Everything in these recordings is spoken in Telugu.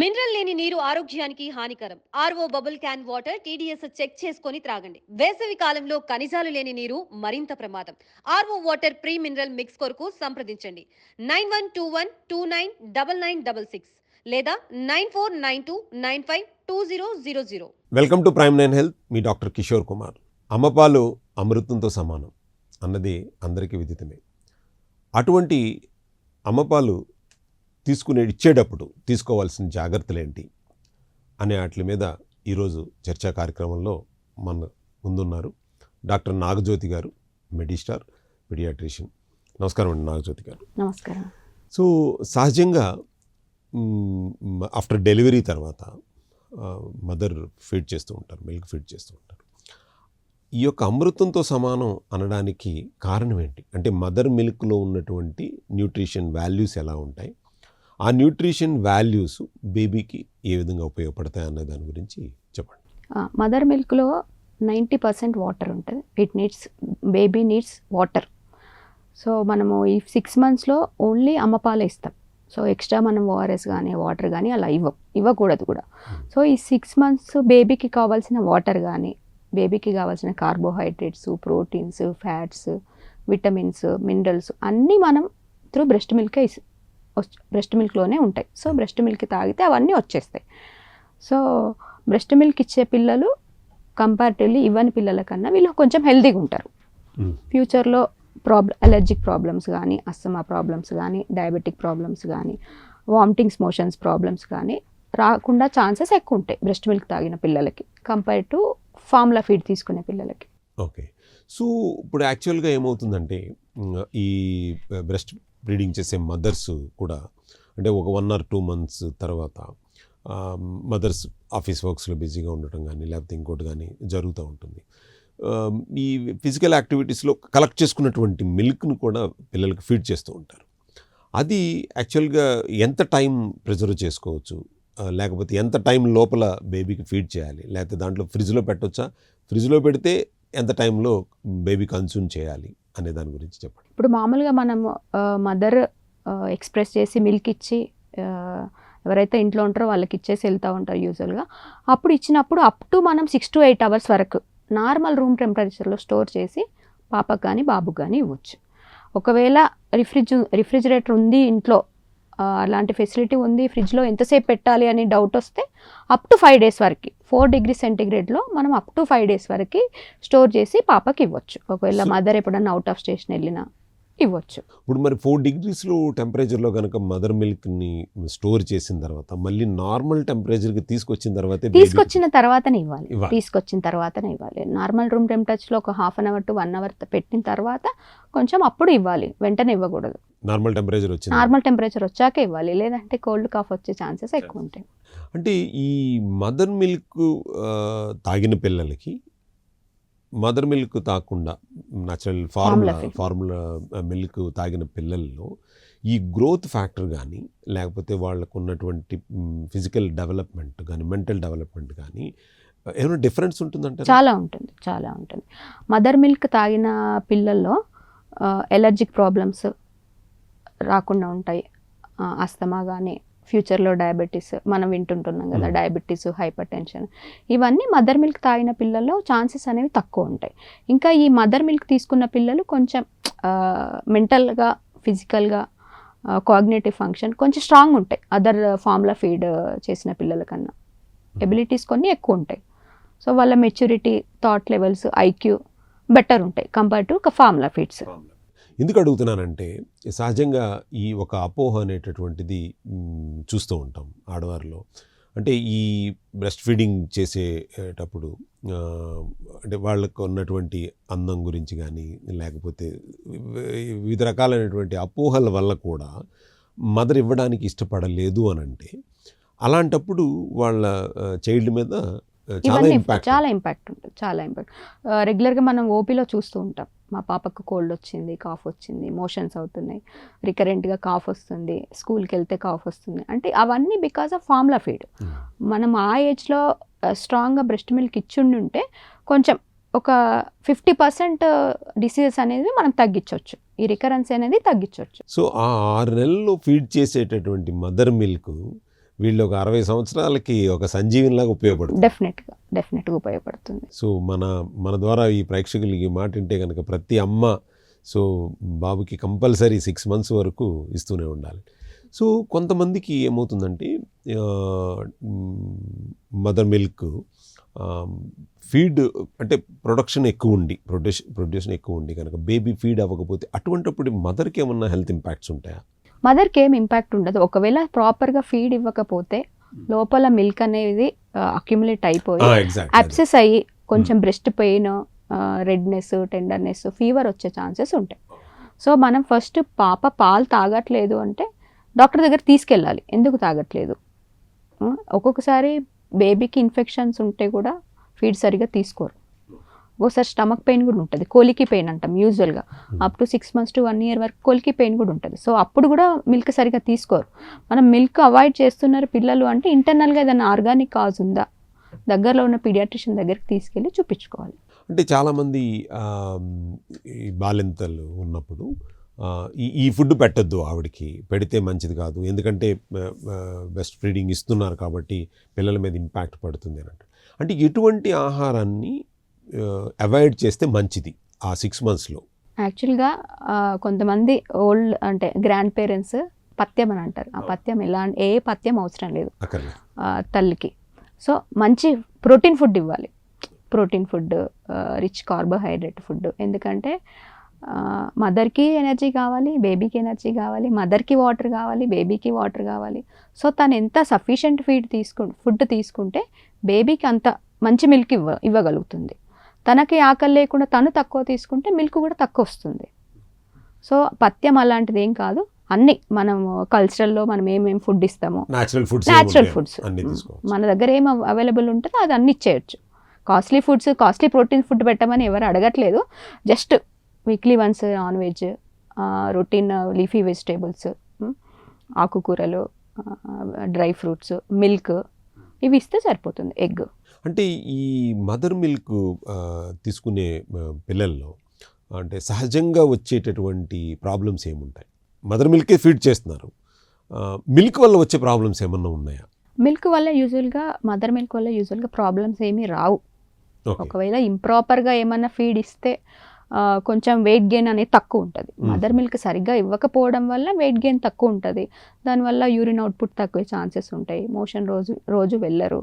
మినరల్ లేని నీరు ఆరోగ్యానికి హానికరం. RO bubble can water TDS check చేసుకొని త్రాగండి. వేసవి కాలంలో ఖనిజాలు లేని నీరు మరింత ప్రమాదం. RO water pre mineral mix కొరకు సంప్రదించండి. Nine one two one two nine double nine double six లేదా nine four nine two nine five two zero zero zero. Welcome to prime nine health. Me doctor Kishore Kumar. అమ్మపాలు అమృతంతో సమానం అన్నది అందరికీ విదితమే. అటువంటి అమ్మపాలు తీసుకునే ఇచ్చేటప్పుడు తీసుకోవాల్సిన జాగ్రత్తలు ఏంటి అనే వాటి మీద ఈరోజు చర్చా కార్యక్రమంలో మన ముందున్నారు డాక్టర్ నాగజ్యోతి గారు మెడిస్టార్ పిడియాట్రిషియన్. నమస్కారం అండి నాగజ్యోతి గారు. నమస్కారం. సో సహజంగా ఆఫ్టర్ డెలివరీ తర్వాత మదర్ ఫీడ్ చేస్తూ ఉంటారు మిల్క్ ఫీడ్ చేస్తూ ఉంటారు. ఈ యొక్క అమృతంతో సమానం అనడానికి కారణం ఏంటి? అంటే మదర్ మిల్క్లో ఉన్నటువంటి న్యూట్రిషన్ వాల్యూస్ ఎలా ఉంటాయి? ఆ న్యూట్రిషన్ వాల్యూస్ బేబీకి ఏ విధంగా ఉపయోగపడతాయి అనే దాని గురించి చెప్పండి. మదర్ మిల్క్లో నైంటీ పర్సెంట్ వాటర్ ఉంటుంది. It needs baby needs water so మనము ఈ సిక్స్ మంత్స్లో ఓన్లీ అమ్మపాలే ఇస్తాం. సో ఎక్స్ట్రా మనం ఓఆర్ఎస్ కానీ వాటర్ కానీ అలా ఇవ్వం. ఇవ్వకూడదు కూడా. సో ఈ సిక్స్ మంత్స్ బేబీకి కావాల్సిన వాటర్ కానీ బేబీకి కావాల్సిన carbohydrates proteins fats vitamins minerals అన్నీ మనం త్రూ బ్రెస్ట్ మిల్కే బ్రెస్ట్ మిల్క్లోనే ఉంటాయి. సో బ్రెస్ట్ మిల్క్ తాగితే అవన్నీ వచ్చేస్తాయి. సో బ్రెస్ట్ మిల్క్ ఇచ్చే పిల్లలు కంపారిటివ్లీ ఇవ్వని పిల్లల కన్నా వీళ్ళు కొంచెం హెల్తీగా ఉంటారు. ఫ్యూచర్లో ప్రాబ్ల అలర్జిక్ ప్రాబ్లమ్స్ కానీ అస్తమా ప్రాబ్లమ్స్ కానీ డయాబెటిక్ ప్రాబ్లమ్స్ కానీ వామిటింగ్స్ మోషన్స్ ప్రాబ్లమ్స్ కానీ రాకుండా ఛాన్సెస్ ఎక్కువ ఉంటాయి బ్రెస్ట్ మిల్క్ తాగిన పిల్లలకి కంపేర్ టు ఫార్ములా ఫీడ్ తీసుకునే పిల్లలకి. ఓకే సో ఇప్పుడు యాక్చువల్గా ఏమవుతుందంటే ఈ బ్రెస్ట్ బ్రీడింగ్ చేసే మదర్స్ కూడా అంటే ఒక వన్ ఆర్ టూ మంత్స్ తర్వాత మదర్స్ ఆఫీస్ వర్క్స్లో బిజీగా ఉండటం కానీ లేకపోతే ఇంకోటి కానీ జరుగుతూ ఉంటుంది. ఈ ఫిజికల్ యాక్టివిటీస్లో కలెక్ట్ చేసుకున్నటువంటి మిల్క్ను కూడా పిల్లలకు ఫీడ్ చేస్తూ ఉంటారు. అది యాక్చువల్గా ఎంత టైం ప్రిజర్వ్ చేసుకోవచ్చు? లేకపోతే ఎంత టైం లోపల బేబీకి ఫీడ్ చేయాలి? లేకపోతే దాంట్లో ఫ్రిడ్జ్లో పెట్టొచ్చా? ఫ్రిడ్జ్లో పెడితే ఎంత టైంలో బేబీ కన్స్యూమ్ చేయాలి? అనే దాని గురించి చెప్పండి. ఇప్పుడు మామూలుగా మనం మదర్ ఎక్స్ప్రెస్ చేసి మిల్క్ ఇచ్చి ఎవరైతే ఇంట్లో ఉంటారో వాళ్ళకి ఇచ్చేసి వెళ్తూ ఉంటారు యూజువల్గా. అప్పుడు ఇచ్చినప్పుడు అప్ టు మనం సిక్స్ టు ఎయిట్ అవర్స్ వరకు నార్మల్ రూమ్ టెంపరేచర్లో స్టోర్ చేసి పాపకు కానీ బాబుకు కానీ ఇవ్వచ్చు. ఒకవేళ రిఫ్రిజ్ రిఫ్రిజిరేటర్ ఉంది ఇంట్లో అలాంటి ఫెసిలిటీ ఉంది. ఫ్రిడ్జ్లో ఎంతసేపు పెట్టాలి అని డౌట్ వస్తే అప్ టు ఫైవ్ డేస్ వరకు ఫోర్ డిగ్రీ సెంటిగ్రేడ్లో మనం అప్ టు ఫైవ్ డేస్ వరకు స్టోర్ చేసి పాపకి ఇవ్వచ్చు. ఒకవేళ మదర్ ఎప్పుడన్నా అవుట్ ఆఫ్ స్టేషన్ వెళ్ళినా ఇవ్వచ్చు. ఇప్పుడు మరి ఫోర్ డిగ్రీస్లో టెంపరేచర్లో కనుక మదర్ మిల్క్ని స్టోర్ చేసిన తర్వాత మళ్ళీ నార్మల్ టెంపరేచర్కి తీసుకొచ్చిన తర్వాతే తీసుకొచ్చిన తర్వాతనే ఇవ్వాలి. ఇవ్వాలి. తీసుకొచ్చిన తర్వాతనే ఇవ్వాలి. నార్మల్ రూమ్ టెంపరేచర్లో ఒక half an hour to one hour పెట్టిన తర్వాత కొంచెం అప్పుడు ఇవ్వాలి. వెంటనే ఇవ్వకూడదు. నార్మల్ టెంపరేచర్ వచ్చింది? నార్మల్ టెంపరేచర్ వచ్చాక ఇవ్వాలి. లేదంటే కోల్డ్ కాఫ్ వచ్చే ఛాన్సెస్ ఎక్కువ ఉంటాయి. అంటే ఈ మదర్ మిల్క్ తాగిన పిల్లలకి మదర్ మిల్క్ తాకుండా న్యాచురల్ ఫార్ములా. ఫార్ములా మిల్క్ తాగిన పిల్లల్లో ఈ గ్రోత్ ఫ్యాక్టర్ కానీ లేకపోతే వాళ్ళకు ఉన్నటువంటి ఫిజికల్ డెవలప్మెంట్ కానీ మెంటల్ డెవలప్మెంట్ కానీ ఏమైనా డిఫరెన్స్ ఉంటుందంటే చాలా ఉంటుంది. చాలా ఉంటుంది. మదర్ మిల్క్ తాగిన పిల్లల్లో ఎలర్జిక్ ప్రాబ్లమ్స్ రాకుండా ఉంటాయి. అస్తమా కానీ ఫ్యూచర్లో డయాబెటీస్ మనం వింటుంటున్నాం కదా Hmm. డయాబెటీస్ హైపర్ టెన్షన్ ఇవన్నీ మదర్ మిల్క్ తాగిన పిల్లల్లో ఛాన్సెస్ అనేవి తక్కువ ఉంటాయి. ఇంకా ఈ మదర్ మిల్క్ తీసుకున్న పిల్లలు కొంచెం మెంటల్గా ఫిజికల్గా కోఆర్డినేటివ్ ఫంక్షన్ కొంచెం స్ట్రాంగ్ ఉంటాయి. అదర్ ఫార్ములా ఫీడ్ చేసిన పిల్లల కన్నా. ఎబిలిటీస్ కొన్ని ఎక్కువ ఉంటాయి. సో వాళ్ళ maturity thought levels IQ better ఉంటాయి కంపేర్ టు ఫార్ములా ఫీడ్స్. ఎందుకు అడుగుతున్నానంటే సహజంగా ఈ ఒక అపోహ అనేటటువంటిది చూస్తూ ఉంటాం ఆడవారిలో. అంటే ఈ బ్రెస్ట్ ఫీడింగ్ చేసేటప్పుడు అంటే వాళ్ళకు ఉన్నటువంటి అందం గురించి కానీ లేకపోతే వివిధ రకాలైనటువంటి అపోహల వల్ల కూడా మదర్ ఇవ్వడానికి ఇష్టపడలేదు అని అంటే అలాంటప్పుడు వాళ్ళ చైల్డ్ మీద చాలా ఇంపాక్ట్ చాలా ఇంపాక్ట్ ఉంటుంది చాలా ఇంపాక్ట్. రెగ్యులర్గా మనం ఓపీలో చూస్తూ ఉంటాం. మా పాపకు కోల్డ్ వచ్చింది కాఫ్ వచ్చింది మోషన్స్ అవుతున్నాయి. రికరెంట్గా కాఫ్ వస్తుంది స్కూల్కి వెళ్తే కాఫ్ వస్తుంది. అంటే అవన్నీ బికాస్ ఆఫ్ ఫార్ములా ఫీడ్ మనం ఆ ఏజ్లో స్ట్రాంగ్గా బ్రెస్ట్ మిల్క్ ఇచ్చుండి ఉంటే కొంచెం ఒక ఫిఫ్టీ పర్సెంట్ డిసీజెస్ అనేది మనం తగ్గించవచ్చు ఈ రికరెన్స్ అనేది తగ్గించవచ్చు సో ఆ ఆరు నెలల్లో ఫీడ్ చేసేటటువంటి మదర్ మిల్క్ వీళ్ళు ఒక అరవై సంవత్సరాలకి ఒక సంజీవినిలాగా ఉపయోగపడుతుంది. డెఫినెట్గా డెఫినెట్గా ఉపయోగపడుతుంది. సో మన మన ద్వారా ఈ ప్రేక్షకులకి ఈ మాట వింటే కనుక ప్రతి అమ్మ సో బాబుకి కంపల్సరీ సిక్స్ మంత్స్ వరకు ఇస్తూనే ఉండాలి. సో కొంతమందికి ఏమవుతుందంటే మదర్ మిల్క్ ఫీడ్ అంటే ప్రొడక్షన్ ఎక్కువ ఉండి ప్రొడ్యూషన్ ప్రొడ్యూషన్ ఎక్కువ ఉండి కనుక బేబీ ఫీడ్ అవ్వకపోతే అటువంటిప్పుడు మదర్కి ఏమన్నా హెల్త్ ఇంపాక్ట్స్ ఉంటాయా? మదర్కి ఏం ఇంపాక్ట్ ఉండదు. ఒకవేళ ప్రాపర్గా ఫీడ్ ఇవ్వకపోతే లోపల మిల్క్ అనేది అక్యుములేట్ అయిపోయి అబ్సెస్ అయ్యి కొంచెం breast pain redness tenderness fever వచ్చే ఛాన్సెస్ ఉంటాయి. సో మనం ఫస్ట్ పాప పాలు తాగట్లేదు అంటే డాక్టర్ దగ్గర తీసుకెళ్ళాలి. ఎందుకు తాగట్లేదు? ఒక్కొక్కసారి బేబీకి ఇన్ఫెక్షన్స్ ఉంటే కూడా ఫీడ్ సరిగా తీసుకోరు. ఒక్కోసారి స్టమక్ పెయిన్ కూడా ఉంటుంది. కోలికి పెయిన్ అంటాం యూజువల్గా up to six months to one year వరకు కోలికి పెయిన్ కూడా ఉంటుంది. సో అప్పుడు కూడా మిల్క్ సరిగా తీసుకోరు. మనం మిల్క్ అవాయిడ్ చేస్తున్నారు పిల్లలు అంటే ఇంటర్నల్గా ఏదైనా ఆర్గానిక్ కాజ్ ఉందా? దగ్గరలో ఉన్న పీడియాట్రిషియన్ దగ్గరికి తీసుకెళ్ళి చూపించుకోవాలి. అంటే చాలామంది బాలింతలు ఉన్నప్పుడు ఈ ఈ ఫుడ్ పెట్టద్దు ఆవిడకి. పెడితే మంచిది కాదు. ఎందుకంటే బెస్ట్ ఫీడింగ్ ఇస్తున్నారు కాబట్టి పిల్లల మీద ఇంపాక్ట్ పడుతుంది అని అంటారు. అంటే ఎటువంటి ఆహారాన్ని అవాయిడ్ చేస్తే మంచిది ఆ సిక్స్ మంత్స్లో యాక్చువల్గా కొంతమంది ఓల్డ్ అంటే గ్రాండ్ పేరెంట్స్ పథ్యం అని అంటారు. ఆ పథ్యం ఎలా ఏ పథ్యం అవసరం లేదు. తల్లికి. సో మంచి ప్రోటీన్ ఫుడ్ ఇవ్వాలి. Protein food rich carbohydrate food ఎందుకంటే మదర్కి ఎనర్జీ కావాలి బేబీకి ఎనర్జీ కావాలి మదర్కి వాటర్ కావాలి బేబీకి వాటర్ కావాలి. సో తను ఎంత సఫిషియెంట్ ఫీడ్ తీసుకు ఫుడ్ తీసుకుంటే బేబీకి అంత మంచి మిల్క్ ఇవ్వ ఇవ్వగలుగుతుంది. తనకి ఆకలి లేకుండా తను తక్కువ తీసుకుంటే మిల్క్ కూడా తక్కువ వస్తుంది. సో పథ్యం అలాంటిది ఏం కాదు. అన్నీ మనం కల్చరల్లో మనం ఏమేమి ఫుడ్ ఇస్తామో న్యాచురల్ ఫుడ్స్ న్యాచురల్ ఫుడ్స్ మన దగ్గర ఏం అవైలబుల్ ఉంటుందో అది అన్ని ఇచ్చేయచ్చు. Costly foods costly protein food పెట్టమని ఎవరు అడగట్లేదు. Just weekly once non veg routine leafy vegetables ఆకుకూరలు డ్రై ఫ్రూట్స్ మిల్క్ ఇవి ఇస్తే సరిపోతుంది. ఎగ్ అంటే ఈ మదర్ మిల్క్ తీసుకునే పిల్లల్లో అంటే సహజంగా వచ్చేటటువంటి ప్రాబ్లమ్స్ ఏముంటాయి? మదర్ మిల్కే ఫీడ్ చేస్తున్నారు. మిల్క్ వల్ల వచ్చే ప్రాబ్లమ్స్ ఏమన్నా ఉన్నాయా? మిల్క్ వల్ల యూజువల్గా మదర్ మిల్క్ వల్ల యూజువల్గా ప్రాబ్లమ్స్ ఏమీ రావు. ఒకవేళ ఇంప్రాపర్గా ఏమన్నా ఫీడ్ ఇస్తే కొంచెం వెయిట్ గెయిన్ అనేది తక్కువ ఉంటుంది. మదర్ మిల్క్ సరిగ్గా ఇవ్వకపోవడం వల్ల వెయిట్ గెయిన్ తక్కువ ఉంటుంది. దానివల్ల యూరిన్ అవుట్పుట్ తక్కువ ఛాన్సెస్ ఉంటాయి. మోషన్ రోజు రోజు వెళ్ళరు.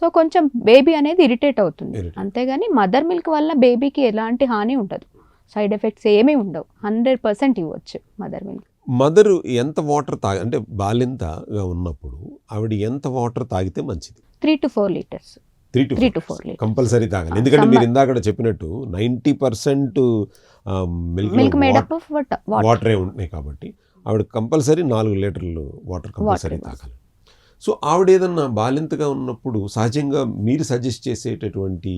సో కొంచెం బేబీ అనేది ఇరిటేట్ అవుతుంది. అంతేగాని మదర్ మిల్క్ వల్ల బేబీకి ఎలాంటి హాని ఉండదు. సైడ్ ఎఫెక్ట్స్ ఏమీ ఉండవు. హండ్రెడ్ పర్సెంట్ ఇవ్వచ్చు మదర్ మిల్క్ మదర్ ఎంత వాటర్ తాగి అంటే బాలింతగా ఉన్నప్పుడు ఆవిడ ఎంత వాటర్ తాగితే మంచిది? Three to four litres three to three to four litres compulsory తాగాలి. ఎందుకంటే మీరు ఇందాక చెప్పినట్టు ninety percent milk made up of water వాటరే ఉంటున్నాయి కాబట్టి ఆవిడ కంపల్సరీ నాలుగు లీటర్లు వాటర్ కంపల్సరీ. తాగాలి. సో ఆవిడ ఏదన్నా బాలింతగా ఉన్నప్పుడు సహజంగా మీరు సజెస్ట్ చేసేటటువంటి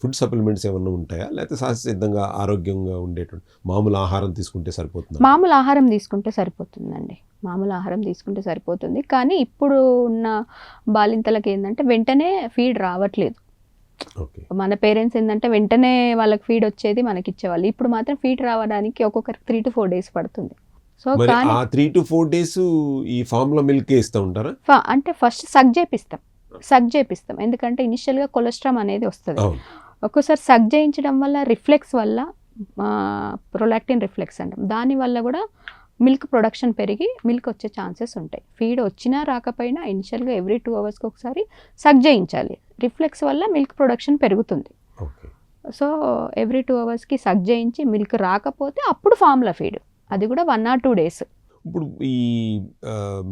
ఫుడ్ సప్లిమెంట్స్ ఏమన్నా ఉంటాయా? లేకపోతే సహజ సిద్ధంగా ఆరోగ్యంగా ఉండేటువంటి మామూలు ఆహారం తీసుకుంటే సరిపోతుందా? మామూలు ఆహారం తీసుకుంటే సరిపోతుందండి. మామూలు ఆహారం తీసుకుంటే సరిపోతుంది. కానీ ఇప్పుడు ఉన్న బాలింతలకి ఏంటంటే వెంటనే ఫీడ్ రావట్లేదు. ఓకే. మన పేరెంట్స్ ఏంటంటే వెంటనే వాళ్ళకి ఫీడ్ వచ్చేది మనకి ఇచ్చేవాళ్ళు ఇప్పుడు మాత్రం ఫీడ్ రావడానికి ఒక్కొక్కరికి త్రీ టు ఫోర్ డేస్ పడుతుంది. సో ఆ త్రీ టు ఫోర్ డేస్ ఈ ఫార్ములా మిల్క్ ఇస్తూ ఉంటారా? ఫ- అంటే ఫస్ట్ సగ్ చేపిస్తాం. సగ్ చేపిస్తాం. ఎందుకంటే ఇనిషియల్గా కొలెస్ట్రామ్ అనేది వస్తుంది. ఒక్కోసారి సగ్ చేయించడం వల్ల రిఫ్లెక్స్ వల్ల ప్రొలాక్టిన్ రిఫ్లెక్స్ అంటాం. దాని వల్ల కూడా మిల్క్ ప్రొడక్షన్ పెరిగి మిల్క్ వచ్చే ఛాన్సెస్ ఉంటాయి. ఫీడ్ వచ్చినా రాకపోయినా ఇనిషియల్గా ఎవ్రీ టూ అవర్స్కి ఒకసారి సగ్ చేయించాలి. రిఫ్లెక్స్ వల్ల మిల్క్ ప్రొడక్షన్ పెరుగుతుంది. సో ఎవ్రీ టూ అవర్స్కి సగ్ చేయించి మిల్క్ రాకపోతే అప్పుడు ఫార్ములా ఫీడ్ అది కూడా వన్ ఆర్ టూ డేస్ ఇప్పుడు ఈ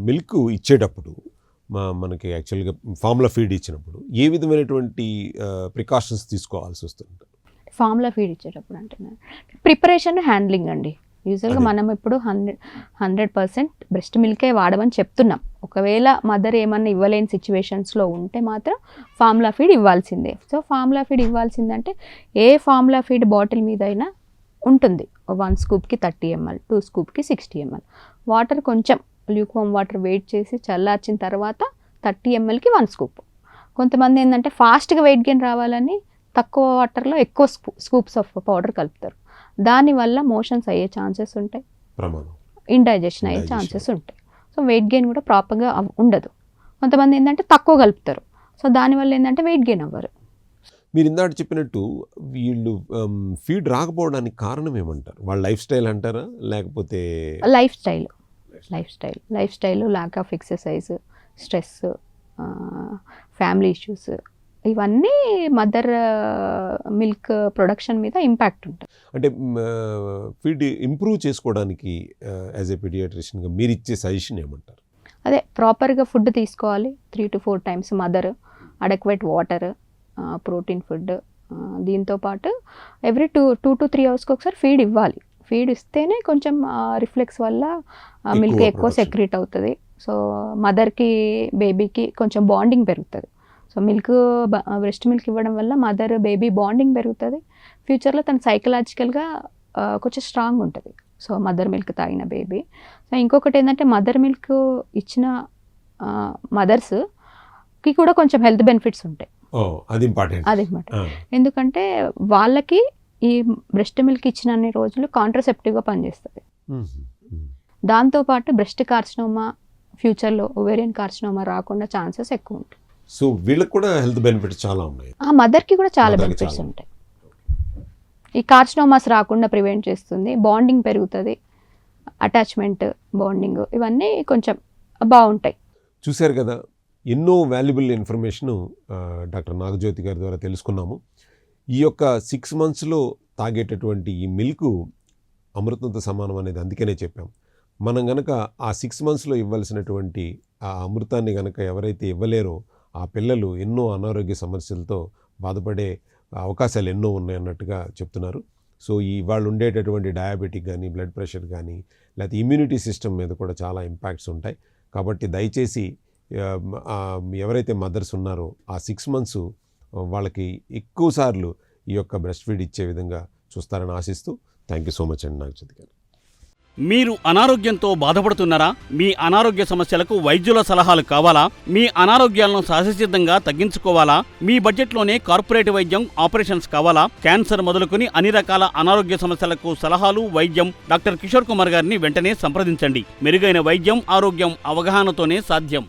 మిల్క్ ఇచ్చేటప్పుడు మా మనకి యాక్చువల్గా ఫార్ములా ఫీడ్ ఇచ్చినప్పుడు ఏ విధమైనటువంటి ప్రికాషన్స్ తీసుకోవాల్సి వస్తుంది ఫార్ములా ఫీడ్ ఇచ్చేటప్పుడు అంటే ప్రిపరేషన్ హ్యాండ్లింగ్ అండి. యూజువల్గా. మనం ఇప్పుడు హండ్రెడ్ హండ్రెడ్ పర్సెంట్ బ్రెస్ట్ మిల్కే వాడమని చెప్తున్నాం. ఒకవేళ మదర్ ఏమన్నా ఇవ్వలేని సిచ్యువేషన్స్లో ఉంటే మాత్రం ఫార్ములా ఫీడ్ ఇవ్వాల్సిందే. సో ఫార్ములా ఫీడ్ ఇవ్వాల్సిందంటే ఏ ఫార్ములా ఫీడ్ బాటిల్ మీద అయినా ఉంటుంది. వన్ స్కూప్కి థర్టీ ఎంఎల్ టూ స్కూప్కి సిక్స్టీ ఎంఎల్ వాటర్ కొంచెం ల్యూక్వామ్ వాటర్ వెయిట్ చేసి చల్లార్చిన తర్వాత థర్టీ ఎంఎల్కి వన్ స్కూప్ కొంతమంది ఏంటంటే ఫాస్ట్గా వెయిట్ గెయిన్ రావాలని తక్కువ వాటర్లో ఎక్కువ స్కూ స్కూప్స్ ఆఫ్ పౌడర్ కలుపుతారు. దానివల్ల మోషన్స్ అయ్యే ఛాన్సెస్ ఉంటాయి. ఇండైజెషన్ అయ్యే. ఛాన్సెస్ ఉంటాయి. సో వెయిట్ గెయిన్ కూడా ప్రాపర్గా ఉండదు. కొంతమంది ఏంటంటే తక్కువ కలుపుతారు. సో దానివల్ల ఏంటంటే వెయిట్ గెయిన్ అవ్వరు. మీరు ఇందాక చెప్పినట్టు వీళ్ళు ఫీడ్ రాకపోవడానికి కారణం ఏమంటారు? వాళ్ళ లైఫ్ స్టైల్ అంటారా? లేకపోతే lifestyle lifestyle lifestyle lack of exercise stress family issues ఇవన్నీ మదర్ మిల్క్ ప్రొడక్షన్ మీద ఇంపాక్ట్ ఉంటుంది అంటే ఫీడ్ ఇంప్రూవ్ చేసుకోవడానికి యాజ్ ఏ పీడియాట్రిషియన్గా మీరు ఇచ్చే సజెషన్ ఏమంటారు? అదే ప్రాపర్గా ఫుడ్ తీసుకోవాలి. Three to four times mother adequate water protein food. దీంతో పాటు every two two to three అవర్స్కి ఒకసారి ఫీడ్ ఇవ్వాలి. ఫీడ్ ఇస్తేనే కొంచెం రిఫ్లెక్స్ వల్ల మిల్క్ ఎక్కువ. సెక్రీట్ అవుతుంది. సో మదర్కి బేబీకి కొంచెం బాండింగ్ పెరుగుతుంది. సో మిల్క్ బ్రెస్ట్ మిల్క్ ఇవ్వడం వల్ల మదర్ బేబీ బాండింగ్ పెరుగుతుంది. ఫ్యూచర్లో తను సైకలాజికల్గా కొంచెం స్ట్రాంగ్ ఉంటుంది. సో మదర్ మిల్క్ తాగిన బేబీ. సో ఇంకొకటి ఏంటంటే మదర్ మిల్క్ ఇచ్చిన మదర్స్కి కూడా కొంచెం హెల్త్ బెనిఫిట్స్ ఉంటాయి. అది ఇంపార్టెంట్ అది ఎందుకంటే వాళ్ళకి ఈ బ్రెస్ట్ మిల్క్ ఇచ్చిన అన్ని రోజులు కాంట్రసెప్టివ్గా పనిచేస్తుంది. దాంతోపాటు బ్రెస్ట్ కార్సినోమా ఫ్యూచర్లో ఓవేరియన్ కార్సినోమా రాకుండా ఛాన్సెస్ ఎక్కువ ఉంటాయి. సో వీళ్ళకి కూడా హెల్త్ బెనిఫిట్స్ చాలా ఉన్నాయి. ఆ మదర్కి కూడా చాలా బెనిఫిట్స్. ఉంటాయి. ఈ కార్సినోమాస్ రాకుండా ప్రివెంట్ చేస్తుంది బాండింగ్ పెరుగుతుంది అటాచ్మెంట్ బాండింగ్ ఇవన్నీ కొంచెం బాగుంటాయి. చూశారు కదా ఎన్నో వాల్యుబుల్ ఇన్ఫర్మేషన్ డాక్టర్ నాగజ్యోతి గారి ద్వారా తెలుసుకున్నాము. ఈ యొక్క సిక్స్ మంత్స్లో తాగేటటువంటి ఈ మిల్క్ అమృతంతో సమానం అనేది అందుకనే చెప్పాం. మనం గనక ఆ సిక్స్ మంత్స్లో ఇవ్వాల్సినటువంటి ఆ అమృతాన్ని గనక ఎవరైతే ఇవ్వలేరో ఆ పిల్లలు ఎన్నో అనారోగ్య సమస్యలతో బాధపడే అవకాశాలు ఎన్నో ఉన్నాయన్నట్టుగా చెప్తున్నారు. సో ఈ వాళ్ళు ఉండేటటువంటి డయాబెటిక్ కానీ బ్లడ్ ప్రెషర్ కానీ లేకపోతే ఇమ్యూనిటీ సిస్టమ్ మీద కూడా చాలా ఇంపాక్ట్స్ ఉంటాయి. కాబట్టి దయచేసి ఎవరైతే మదర్స్ ఉన్నారో ఆ సిక్స్ మంత్స్ వాళ్ళకి ఎక్కువ సార్లు ఈ యొక్క బ్రెస్ట్ ఫీడ్ ఇచ్చే విధంగా చూస్తారని ఆశిస్తూ థ్యాంక్ యూ సో మచ్ అండి నాకు గారు. మీరు అనారోగ్యంతో బాధపడుతున్నారా? మీ అనారోగ్య సమస్యలకు వైద్యుల సలహాలు కావాలా? మీ అనారోగ్యాలను సహజసిద్ధంగా తగ్గించుకోవాలా? మీ బడ్జెట్లోనే కార్పొరేట్ వైద్యం ఆపరేషన్స్ కావాలా? క్యాన్సర్ మొదలుకొని అన్ని రకాల అనారోగ్య సమస్యలకు సలహాలు వైద్యం డాక్టర్ కిషోర్ కుమార్ గారిని వెంటనే సంప్రదించండి. మెరుగైన వైద్యం ఆరోగ్యం అవగాహనతోనే సాధ్యం.